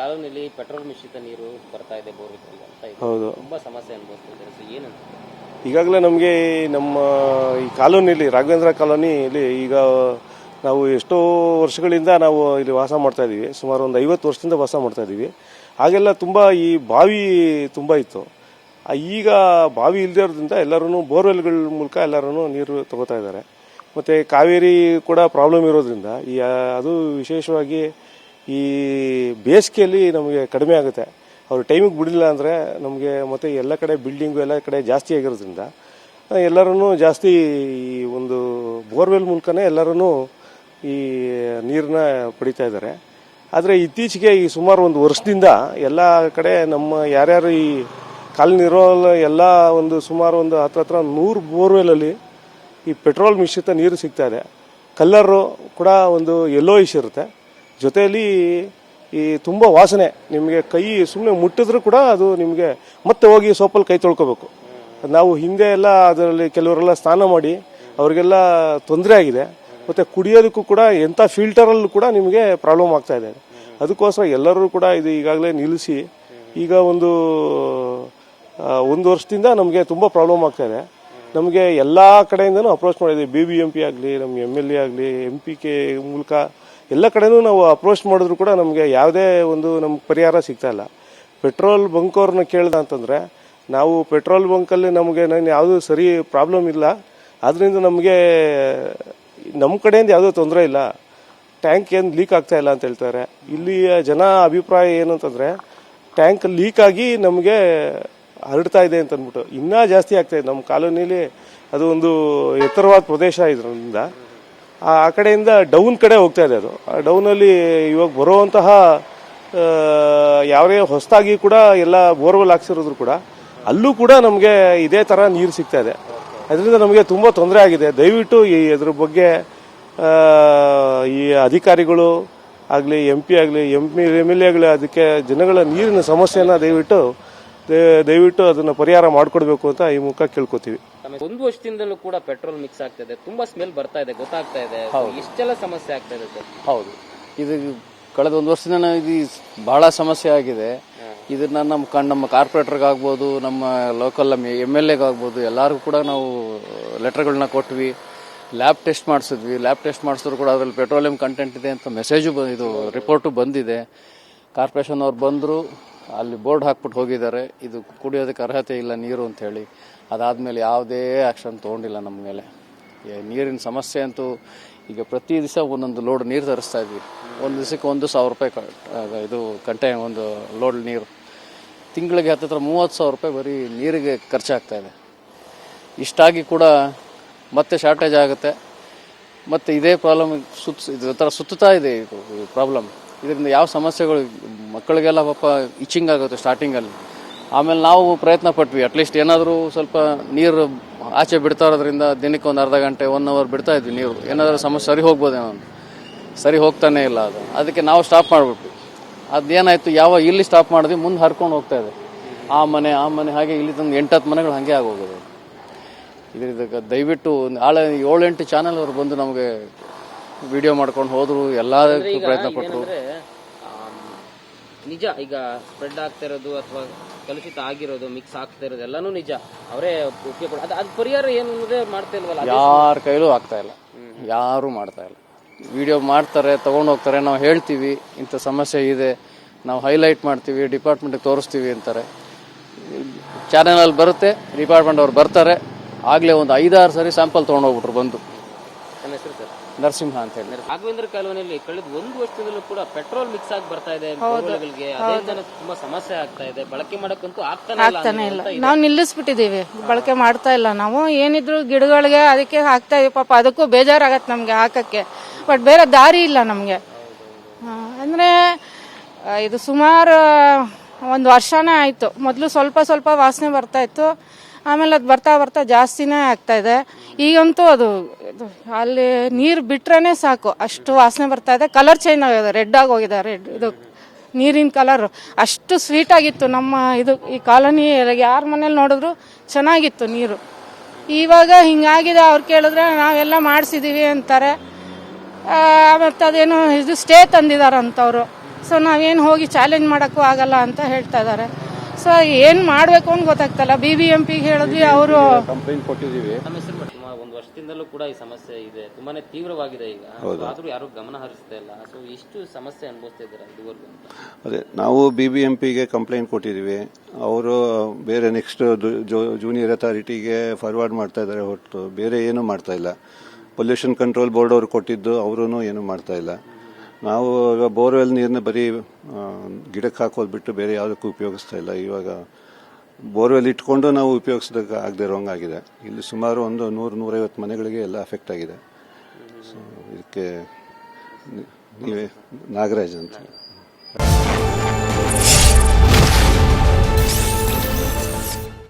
ಕಾಲೋನಿಯಲ್ಲಿ ಪೆಟ್ರೋಲ್ ಮಿಶ್ರಿತ ನೀರು ಬರ್ತಾ ಇದೆ ಬೋರ್ವೆಲ್ ಅಂತ ಇದೆ. ಹೌದು. ತುಂಬಾ ಸಮಸ್ಯೆ ಅನುಭವಿಸ್ತಿದ್ದಾರೆ ಸೊ ಏನಂತ? ಈಗಾಗಲೇ ನಮಗೆ ನಮ್ಮ ಈ ಕಾಲೋನಿಯಲ್ಲಿ ರಾಘವೇಂದ್ರ ಕಾಲೋನಿಯಲ್ಲಿ ಈಗ ನಾವು ಎಷ್ಟೋ ವರ್ಷಗಳಿಂದ ನಾವು ಇಲ್ಲಿ ವಾಸ ಮಾಡ್ತಾ ಇದ್ದೀವಿ. ಸುಮಾರು ಒಂದು ಐವತ್ತು ವರ್ಷದಿಂದ ವಾಸ ಮಾಡ್ತಾ ಇದ್ದೀವಿ. ಆಗೆಲ್ಲ ತುಂಬ ಈ ಬಾವಿ ತುಂಬ ಇತ್ತು. ಆ ಈಗ ಬಾವಿ ಇಲ್ಲದೇ ಇರೋದ್ರಿಂದ ಎಲ್ಲರೂ ಬೋರ್ವೆಲ್ಗಳ ಮೂಲಕ ಎಲ್ಲರೂ ನೀರು ತಗೋತಾ ಇದ್ದಾರೆ. ಮತ್ತು ಕಾವೇರಿ ಕೂಡ ಪ್ರಾಬ್ಲಮ್ ಇರೋದ್ರಿಂದ ಈ ಅದು ವಿಶೇಷವಾಗಿ ಈ ಬೇಸಿಗೆಯಲ್ಲಿ ನಮಗೆ ಕಡಿಮೆ ಆಗುತ್ತೆ. ಅವರು ಟೈಮಿಗೆ ಬಿಡಲಿಲ್ಲ ಅಂದರೆ ನಮಗೆ ಮತ್ತು ಎಲ್ಲ ಕಡೆ ಬಿಲ್ಡಿಂಗು ಎಲ್ಲ ಕಡೆ ಜಾಸ್ತಿ ಆಗಿರೋದ್ರಿಂದ ಎಲ್ಲರೂ ಜಾಸ್ತಿ ಈ ಒಂದು ಬೋರ್ವೆಲ್ ಮೂಲಕನೇ ಎಲ್ಲರೂ ಈ ನೀರನ್ನ ಪಡಿತಾ ಇದ್ದಾರೆ. ಆದರೆ ಇತ್ತೀಚೆಗೆ ಈ ಸುಮಾರು ಒಂದು ವರ್ಷದಿಂದ ಎಲ್ಲ ಕಡೆ ನಮ್ಮ ಯಾರ್ಯಾರು ಈ ಕಾಲನಿ ಇರೋ ಎಲ್ಲ ಒಂದು ಸುಮಾರು ಒಂದು ಹತ್ರ ಹತ್ರ ನೂರು ಬೋರ್ವೆಲಲ್ಲಿ ಈ ಪೆಟ್ರೋಲ್ ಮಿಶ್ರಿತ ನೀರು ಸಿಗ್ತಾ ಇದೆ. ಕಲ್ಲರು ಕೂಡ ಒಂದು ಯೆಲ್ಲೋಯಿಶ್ ಇರುತ್ತೆ. ಜೊತೆಯಲ್ಲಿ ಈ ತುಂಬ ವಾಸನೆ, ನಿಮಗೆ ಕೈ ಸುಮ್ಮನೆ ಮುಟ್ಟಿದ್ರೂ ಕೂಡ ಅದು ನಿಮಗೆ ಮತ್ತೆ ಹೋಗಿ ಸೋಪಲ್ಲಿ ಕೈ ತೊಳ್ಕೊಬೇಕು. ನಾವು ಹಿಂದೆ ಎಲ್ಲ ಅದರಲ್ಲಿ ಕೆಲವರೆಲ್ಲ ಸ್ನಾನ ಮಾಡಿ, ಅವರಿಗೆಲ್ಲ ತೊಂದರೆ ಆಗಿದೆ. ಮತ್ತು ಕುಡಿಯೋದಕ್ಕೂ ಕೂಡ ಎಂಥ ಫಿಲ್ಟರಲ್ಲೂ ಕೂಡ ನಿಮಗೆ ಪ್ರಾಬ್ಲಮ್ ಆಗ್ತಾ ಇದೆ. ಅದಕ್ಕೋಸ್ಕರ ಎಲ್ಲರೂ ಕೂಡ ಇದು ಈಗಾಗಲೇ ನಿಲ್ಲಿಸಿ, ಈಗ ಒಂದು ಒಂದು ವರ್ಷದಿಂದ ನಮಗೆ ತುಂಬ ಪ್ರಾಬ್ಲಮ್ ಆಗ್ತಾ ಇದೆ. ನಮಗೆ ಎಲ್ಲ ಕಡೆಯಿಂದನೂ ಅಪ್ರೋಚ್ ಮಾಡಿದೆ ಬಿ ಬಿ ಎಂ ಪಿ ಆಗಲಿ ನಮ್ಮ ಎಂ ಎಲ್ ಎ ಆಗಲಿ ಎಂ ಪಿ ಕೆ ಮೂಲಕ ಎಲ್ಲ ಕಡೆನೂ ನಾವು ಅಪ್ರೋಚ್ ಮಾಡಿದ್ರು ಕೂಡ ನಮಗೆ ಯಾವುದೇ ಒಂದು ನಮ್ಗೆ ಪರಿಹಾರ ಸಿಗ್ತಾ ಇಲ್ಲ. ಪೆಟ್ರೋಲ್ ಬಂಕ್ ಅವ್ರನ್ನ ಕೇಳ್ದ ಅಂತಂದರೆ, ನಾವು ಪೆಟ್ರೋಲ್ ಬಂಕಲ್ಲಿ ನಮಗೆ ನಾನು ಯಾವುದೂ ಸರಿ ಪ್ರಾಬ್ಲಮ್ ಇಲ್ಲ. ಆದ್ದರಿಂದ ನಮಗೆ ನಮ್ಮ ಕಡೆಯಿಂದ ಯಾವುದೂ ತೊಂದರೆ ಇಲ್ಲ. ಟ್ಯಾಂಕ್ ಏನು ಲೀಕ್ ಆಗ್ತಾ ಇಲ್ಲ ಅಂತ ಹೇಳ್ತಾರೆ. ಇಲ್ಲಿಯ ಜನ ಅಭಿಪ್ರಾಯ ಏನು ಅಂತಂದರೆ ಟ್ಯಾಂಕ್ ಲೀಕ್ ಆಗಿ ನಮಗೆ ಹರಡ್ತಾ ಇದೆ ಅಂತ ಅಂದ್ಬಿಟ್ಟು ಇನ್ನೂ ಜಾಸ್ತಿ ಆಗ್ತಾ ಇದೆ. ನಮ್ಮ ಕಾಲೋನಿಲಿ ಅದು ಒಂದು ಎತ್ತರವಾದ ಪ್ರದೇಶ ಇದರಿಂದ ಆ ಕಡೆಯಿಂದ ಡೌನ್ ಕಡೆ ಹೋಗ್ತಾ ಇದೆ ಅದು. ಆ ಡೌನಲ್ಲಿ ಇವಾಗ ಬರುವಂತಹ ಯಾವುದೇ ಹೊಸದಾಗಿ ಕೂಡ ಎಲ್ಲ ಬೋರ್ವೆಲ್ ಹಾಕ್ಸಿರೋದ್ರು ಕೂಡ ಅಲ್ಲೂ ಕೂಡ ನಮಗೆ ಇದೇ ಥರ ನೀರು ಸಿಗ್ತಾ ಇದೆ. ಅದರಿಂದ ನಮಗೆ ತುಂಬ ತೊಂದರೆ ಆಗಿದೆ. ದಯವಿಟ್ಟು ಈ ಇದ್ರ ಬಗ್ಗೆ ಈ ಅಧಿಕಾರಿಗಳು ಆಗಲಿ ಎಂ ಪಿ ಆಗಲಿ ಎಂ ಪಿ ಎಂ ಎಲ್ ಅದಕ್ಕೆ ಜನಗಳ ನೀರಿನ ಸಮಸ್ಯೆಯನ್ನು ದಯವಿಟ್ಟು ದಯವಿಟ್ಟು ಅದನ್ನು ಪರಿಹಾರ ಮಾಡಿಕೊಡ್ಬೇಕು ಅಂತ ಈ ಮುಖ ಕೇಳ್ಕೊತೀವಿ. ಆಮೇಲೆ ಒಂದು ವರ್ಷದಿಂದಲೂ ಕೂಡ ಪೆಟ್ರೋಲ್ ಮಿಕ್ಸ್ ಆಗ್ತಾ ಇದೆ. ತುಂಬಾ ಸ್ಮೆಲ್ ಬರ್ತಾ ಇದೆ ಗೊತ್ತಾಗ್ತಾ ಇದೆ. ಇಷ್ಟೆಲ್ಲ ಸಮಸ್ಯೆ ಆಗ್ತಾ ಇದೆ ಸರ್? ಹೌದು. ಇದು ಕಳೆದ ಒಂದು ವರ್ಷದಿಂದ ಇದು ಬಹಳ ಸಮಸ್ಯೆ ಆಗಿದೆ. ಇದನ್ನ ನಮ್ಮ ಕಣ್ ನಮ್ಮ ಕಾರ್ಪೊರೇಟರ್ಗಾಗ್ಬೋದು ನಮ್ಮ ಲೋಕಲ್ ಎಂ ಎಲ್ ಎಗಾಗ್ಬೋದು ಎಲ್ಲರಿಗೂ ಕೂಡ ನಾವು ಲೆಟರ್ಗಳನ್ನ ಕೊಟ್ವಿ. ಲ್ಯಾಬ್ ಟೆಸ್ಟ್ ಮಾಡಿಸಿದ್ವಿ. ಲ್ಯಾಬ್ ಟೆಸ್ಟ್ ಮಾಡಿಸಿದ್ರು ಕೂಡ ಅದರಲ್ಲಿ ಪೆಟ್ರೋಲಿಯಂ ಕಂಟೆಂಟ್ ಇದೆ ಅಂತ ಮೆಸೇಜು ಇದು ರಿಪೋರ್ಟು ಬಂದಿದೆ. ಕಾರ್ಪೊರೇಷನ್ ಅವ್ರು ಬಂದರು. ಅಲ್ಲಿ ಬೋರ್ಡ್ ಹಾಕ್ಬಿಟ್ಟು ಹೋಗಿದ್ದಾರೆ. ಇದು ಕುಡಿಯೋದಕ್ಕೆ ಅರ್ಹತೆ ಇಲ್ಲ ನೀರು ಅಂತ ಹೇಳಿ. ಅದಾದಮೇಲೆ ಯಾವುದೇ ಆ್ಯಕ್ಷನ್ ತೊಗೊಂಡಿಲ್ಲ ನಮ್ಮ ಮೇಲೆ. ನೀರಿನ ಸಮಸ್ಯೆ ಅಂತೂ ಈಗ ಪ್ರತಿ ದಿವಸ ಒಂದೊಂದು ಲೋಡ್ ನೀರು ತರಿಸ್ತಾ ಇದ್ವಿ. ಒಂದು ದಿವಸಕ್ಕೆ ಒಂದು ಸಾವಿರ ರೂಪಾಯಿ ಇದು ಕಂಟೆ ಒಂದು ಲೋಡ್ ನೀರು. ತಿಂಗಳಿಗೆ ಹತ್ತತ್ರ ಮೂವತ್ತು ಸಾವಿರ ರೂಪಾಯಿ ಬರೀ ನೀರಿಗೆ ಖರ್ಚಾಗ್ತಾ ಇದೆ. ಇಷ್ಟಾಗಿ ಕೂಡ ಮತ್ತೆ ಶಾರ್ಟೇಜ್ ಆಗುತ್ತೆ. ಮತ್ತು ಇದೇ ಪ್ರಾಬ್ಲಮ್ ಸುತ್ತ ಇದ್ರ ಥರ ಸುತ್ತುತ್ತಾ ಇದೆ ಇದು ಪ್ರಾಬ್ಲಮ್ ಇದರಿಂದ ಯಾವ ಸಮಸ್ಯೆಗಳು ಮಕ್ಕಳಿಗೆಲ್ಲ ಪಾಪ ಇಚಿಂಗ್ ಆಗುತ್ತೆ ಸ್ಟಾರ್ಟಿಂಗಲ್ಲಿ ಆಮೇಲೆ ನಾವು ಪ್ರಯತ್ನ ಪಟ್ವಿ. ಅಟ್ಲೀಸ್ಟ್ ಏನಾದರೂ ಸ್ವಲ್ಪ ನೀರು ಆಚೆ ಬಿಡ್ತಾ ಇರೋದ್ರಿಂದ ದಿನಕ್ಕೆ ಒಂದು ಅರ್ಧ ಗಂಟೆ ಒನ್ ಅವರ್ ಬಿಡ್ತಾ ಇದ್ವಿ ನೀರು. ಏನಾದರೂ ಸಮಸ್ಯೆ ಸರಿ ಹೋಗ್ಬೋದೇನೋ ಸರಿ ಹೋಗ್ತಾನೆ ಇಲ್ಲ ಅದು. ಅದಕ್ಕೆ ನಾವು ಸ್ಟಾಪ್ ಮಾಡಿಬಿಟ್ವಿ. ಅದೇನಾಯಿತು, ಯಾವ ಇಲ್ಲಿ ಸ್ಟಾಪ್ ಮಾಡಿದ್ವಿ, ಮುಂದೆ ಹರ್ಕೊಂಡು ಹೋಗ್ತಾ ಇದೆ. ಆ ಮನೆ ಆ ಮನೆ ಹಾಗೆ ಇಲ್ಲಿ ತಂದು ಎಂಟತ್ತು ಮನೆಗಳು ಹಾಗೆ ಆಗೋಗೋದು. ಇದಕ್ಕೆ ದಯವಿಟ್ಟು ಆಳ ಏಳೆಂಟು ಚಾನಲ್ ಅವರು ಬಂದು ನಮಗೆ ವಿಡಿಯೋ ಮಾಡ್ಕೊಂಡು ಹೋದ್ರು ಎಲ್ಲದಕ್ಕೂ ಪ್ರಯತ್ನ ಪಟ್ಟರು ಏನಂದ್ರೆ ಆಮ್, ನಿಜ ಈಗ ಸ್ಪ್ರೆಡ್ ಆಗ್ತಾ ಇರೋದು ಅಥವಾ ಕಲುಷಿತ ಆಗಿರೋದು ಮಿಕ್ಸ್ ಆಗ್ತಾ ಇರೋದು ಎಲ್ಲಾನು ನಿಜ. ಅವರೇ ಒಪ್ಪಿಗೆ ಕೊಡ ಅದು ಅದು ಪರಿಹಾರ ಏನು ಅನ್ನೋದೇ ಮಾಡ್ತಾ ಇಲ್ವಲ್ಲ ಅದೇ ಯಾರ ಕೈಲೂ ಆಗ್ತಾ ಇಲ್ಲ. ಯಾರೂ ಮಾಡ್ತಾ ಇಲ್ಲ. ವಿಡಿಯೋ ಮಾಡ್ತಾರೆ ತಗೊಂಡು ಹೋಗ್ತಾರೆ ನಾವು ಹೇಳ್ತೀವಿ ಇಂಥ ಸಮಸ್ಯೆ ಇದೆ ನಾವು ಹೈಲೈಟ್ ಮಾಡ್ತೀವಿ ಡಿಪಾರ್ಟ್ಮೆಂಟ್ಗೆ ತೋರಿಸ್ತೀವಿ ಅಂತಾರೆ. ಚಾನಲಲ್ಲಿ ಬರುತ್ತೆ ಡಿಪಾರ್ಟ್ಮೆಂಟ್ ಅವ್ರು ಬರ್ತಾರೆ ಆಗಲೇ ಒಂದು ಐದಾರು ಸರಿ ಸ್ಯಾಂಪಲ್ ತೊಗೊಂಡೋಗ್ಬಿಟ್ರು ಬಂದು. ನನ್ನ ಹೆಸರು ಸರ್? ನರಸಿಂಹ ಅಂತ ಹೇಳಿ. ರಾಘವೇಂದ್ರ ಕಾಲೋನಿಯಲ್ಲಿ ಕಳೆದ ಒಂದು ವರ್ಷದಿಂದಲೂ ಕೂಡ ಪೆಟ್ರೋಲ್ ಮಿಕ್ಸ್ ಆಗಿ ಬರ್ತಾ ಇದೆ ಬೋರ್ವೆಲ್ಗಳಿಗೆ ಅದರಿಂದ ತುಂಬಾ ಸಮಸ್ಯೆ ಆಗ್ತಾ ಇದೆ. ಬಳಕೆ ಮಾಡಕ್ಕಂತೂ ಆಗ್ತಾನೆ ಇಲ್ಲ ನಾವು ನಿಲ್ಲಿಸ್ಬಿಟ್ಟಿದೀವಿ ಬಳಕೆ ಮಾಡ್ತಾ ಇಲ್ಲ ನಾವು. ಏನಿದ್ರು ಗಿಡಗಳಿಗೆ ಅದಕ್ಕೆ ಹಾಕ್ತಾ ಇದೀವಿ. ಪಾಪ ಅದಕ್ಕೂ ಬೇಜಾರಾಗತ್ತೆ ನಮಗೆ ಹಾಕಕ್ಕೆ. ಬಟ್ ಬೇರೆ ದಾರಿ ಇಲ್ಲ ನಮಗೆ. ಅಂದ್ರೆ ಇದು ಸುಮಾರು ಒಂದು ವರ್ಷನೇ ಆಯ್ತು. ಮೊದಲು ಸ್ವಲ್ಪ ಸ್ವಲ್ಪ ವಾಸನೆ ಬರ್ತಾ ಇತ್ತು. ಆಮೇಲೆ ಅದು ಬರ್ತಾ ಬರ್ತಾ ಜಾಸ್ತಿನೇ ಆಗ್ತಾ ಇದೆ. ಈಗಂತೂ ಅದು ಅಲ್ಲಿ ನೀರು ಬಿಟ್ರೇ ಸಾಕು. ಅಷ್ಟು ವಾಸನೆ ಬರ್ತಾ ಇದೆ. ಕಲರ್ ಚೇಂಜ್ ಆಗಿದೆ. ರೆಡ್ ಆಗಿ ಹೋಗಿದೆ. ರೆಡ್ ಇದು ನೀರಿನ ಕಲರ್ ಅಷ್ಟು ಸ್ವೀಟ್ ಆಗಿತ್ತು ನಮ್ಮ ಇದು ಈ ಕಾಲೋನಿ ಯಾರ ಮನೇಲಿ ನೋಡಿದ್ರು ಚೆನ್ನಾಗಿತ್ತು ನೀರು. ಇವಾಗ ಹಿಂಗಾಗಿದೆ. ಅವ್ರು ಕೇಳಿದ್ರೆ ನಾವೆಲ್ಲ ಮಾಡಿಸಿದ್ದೀವಿ ಅಂತಾರೆ. ಮತ್ತು ಅದೇನು ಇದು ಸ್ಟೇ ತಂದಿದ್ದಾರೆ ಅಂತವರು ಸೊ ನಾವೇನು ಹೋಗಿ ಚಾಲೆಂಜ್ ಮಾಡೋಕ್ಕೂ ಆಗಲ್ಲ ಅಂತ ಹೇಳ್ತಾ ಇದ್ದಾರೆ ಸೊ ಏನು ಮಾಡಬೇಕು ಅಂತ ಗೊತ್ತಾಗ್ತಲ್ಲ. ಬಿ ಬಿ ಎಂ ಪಿಗೆ ಹೇಳಿದ್ವಿ ಅವರು ಕಂಪ್ಲೇಂಟ್ ಕೊಟ್ಟಿದ್ದೀವಿ. ಸುಮಾರು ಒಂದು ವರ್ಷದಿಂದಲೂ ಕೂಡ ಈ ಸಮಸ್ಯೆ ಇದೆ. ತುಂಬಾನೇ ತೀವ್ರವಾಗಿದೆ ಈಗ. ಆದ್ರೂ ಯಾರು ಗಮನ ಹರಿಸ್ತಾ ಇಲ್ಲ. ಸೊ ಇಷ್ಟು ಸಮಸ್ಯೆ ಅನುಭವಿಸ್ತಾ ಇದ್ದಾರೆ ಇದುವರೆಗೂ ಅದೇ ನಾವು ಬಿ ಬಿ ಎಂ ಪಿಗೆ ಕಂಪ್ಲೇಂಟ್ ಕೊಟ್ಟಿದ್ದೀವಿ. ಅವರು ಬೇರೆ ನೆಕ್ಸ್ಟ್ ಜೂನಿಯರ್ ಅಥಾರಿಟಿಗೆ ಫಾರ್ವರ್ಡ್ ಮಾಡ್ತಾ ಇದ್ದಾರೆ ಹೊರತು. ಬೇರೆ ಏನೂ ಮಾಡ್ತಾ ಇಲ್ಲ. ಪೊಲ್ಯೂಷನ್ ಕಂಟ್ರೋಲ್ ಬೋರ್ಡ್ ಅವರು ಕೊಟ್ಟಿದ್ದು ಅವರು ಏನೂ ಮಾಡ್ತಾ ಇಲ್ಲ. ನಾವು ಇವಾಗ ಬೋರ್ವೆಲ್ ನೀರನ್ನ ಬರೀ ಗಿಡಕ್ಕೆ ಹಾಕೋದು ಬಿಟ್ಟು ಬೇರೆ ಯಾವುದಕ್ಕೂ ಉಪಯೋಗಿಸ್ತಾ ಇಲ್ಲ. ಇವಾಗ ಬೋರ್ವೆಲ್ ಇಟ್ಕೊಂಡು ನಾವು ಉಪಯೋಗಿಸೋದಕ್ಕೆ ಆಗದೆ ಆಗಿದೆ. ಇಲ್ಲಿ ಸುಮಾರು ಒಂದು ನೂರು, ನೂರೈವತ್ತು ಮನೆಗಳಿಗೆ ಎಲ್ಲ ಅಫೆಕ್ಟ್ ಆಗಿದೆ. ಸೊ ಇದಕ್ಕೆ ನೀವೇ ನಾಗರಾಜ್ ಅಂತ.